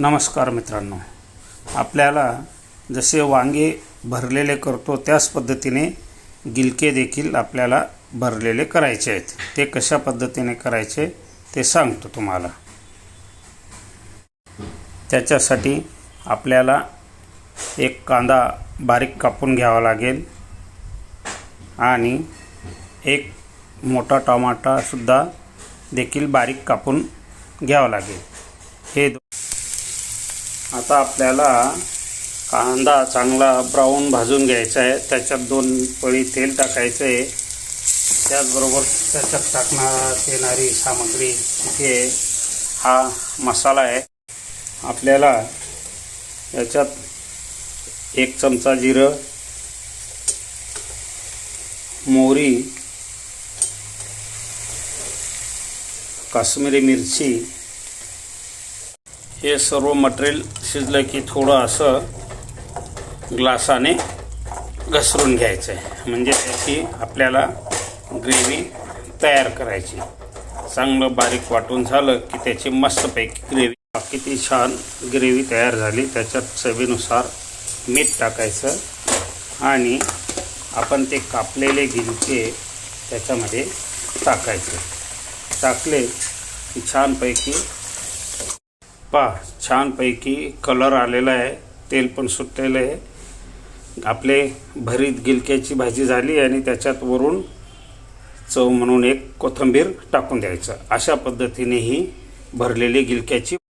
नमस्कार मित्रांनो. आपल्याला जसे वांगे भरलेले करतो त्याच पद्धतीने गिलके देखील आपल्याला भरलेले करायचे आहेत. ते कशा पद्धतीने करायचे ते सांगतो तुम्हाला. त्याच्यासाठी आपल्याला एक कांदा बारीक कापून घ्यावा लागेल आणि एक मोठा टमाटासुद्धा देखील बारीक कापून घ्यावा लागेल. हे दो आता आपल्याला कांदा चांगला ब्राऊन भाजून घ्यायचा आहे. त्याच्यात दोन पळी तेल टाकायचं आहे. त्याचबरोबर त्याच्यात टाकण्यात येणारी सामग्री इथे हा मसाला आहे. आपल्याला याच्यात एक चमचा जिरं मोहरी काश्मीरी मिरची हे सर्व मटेरियल शिजलं की थोडं असं ग्लासाने घसरून घ्यायचं आहे म्हणजे त्याची आपल्याला ग्रेव्ही तयार करायची. चांगलं बारीक वाटून झालं की त्याची मस्तपैकी ग्रेव्ही किती छान ग्रेव्ही तयार झाली. त्याच्यात चवीनुसार मीठ टाकायचं आणि आपण ते कापलेले गिलके त्याच्यामध्ये टाकायचे. टाकले की छानपैकी पहा छानपैकी कलर आलेला आहे तेल पण सुटलेलं आहे. आपले भरीत गिलक्याची भाजी झाली आणि त्याच्यात वरून चव म्हणून एक कोथिंबीर टाकून द्यायचं. अशा पद्धतीने ही भरलेली गिलक्याची